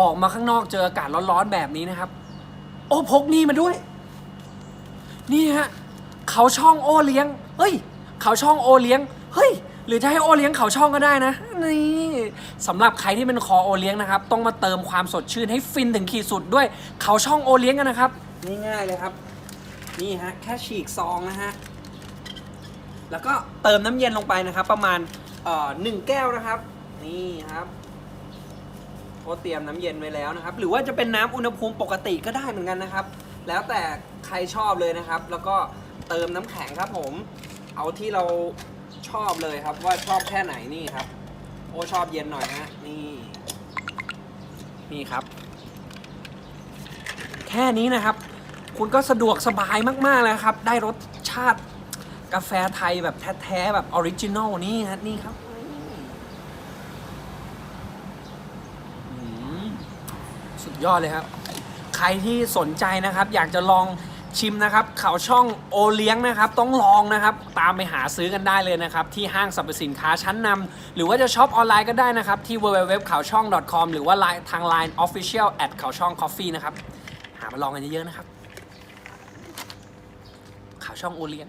ออกมาข้างนอกเจออากาศร้อนๆแบบนี้นะครับ โอ้พกนี่มาด้วย นี่ฮะเขาช่องโอเลี้ยง เฮ้ย เขาช่องโอเลี้ยง เฮ้ย หรือจะให้โอเลี้ยงเขาช่องก็ได้นะ นี่สำหรับใครที่เป็นคอโอเลี้ยงนะครับ ต้องมาเติมความสดชื่นให้ฟินถึงขีดสุดด้วย เขาช่องโอเลี้ยงกันนะครับ ง่ายๆเลยครับ นี่ฮะ แค่ฉีกซองนะฮะ แล้วก็เติมน้ำเย็นลงไปนะครับ ประมาณเอ่อหนึ่งแก้วนะครับ นี่ครับ โอเตรียมน้ำเย็นไว้แล้วนะครับ หรือว่าจะเป็นน้ำอุณหภูมิปกติก็ได้เหมือนกันนะครับ แล้วแต่ใครชอบเลยนะครับ แล้วก็เติมน้ำแข็งครับผม เอาที่เราชอบเลยครับ ว่าชอบแค่ไหนนี่ครับ โอชอบเย็นหน่อยฮะนี่นี่ครับ แค่นี้นะครับ คุณก็สะดวกสบายมากๆเลยครับ ได้รสชาติกาแฟไทยแบบแท้ๆแบบออริจินอลนี่ฮะนี่ครับอืม สุดยอดเลยครับ ใครที่สนใจนะครับ อยากจะลองชิมนะครับเขาช่องโอเลี้ยงนะครับ ต้องลองนะครับ ตามไปหาซื้อกันได้เลยนะครับ ที่ห้างสรรพสินค้าชั้นนำหรือว่าจะช็อปออนไลน์ก็ได้นะครับ ที่ www ข่าวช่อง .com หรือว่า Line ทาง Line Official at ข่าวช่อง Coffee นะครับ หามาลองกันเยอะๆนะครับข่าวช่องโอเลี้ยง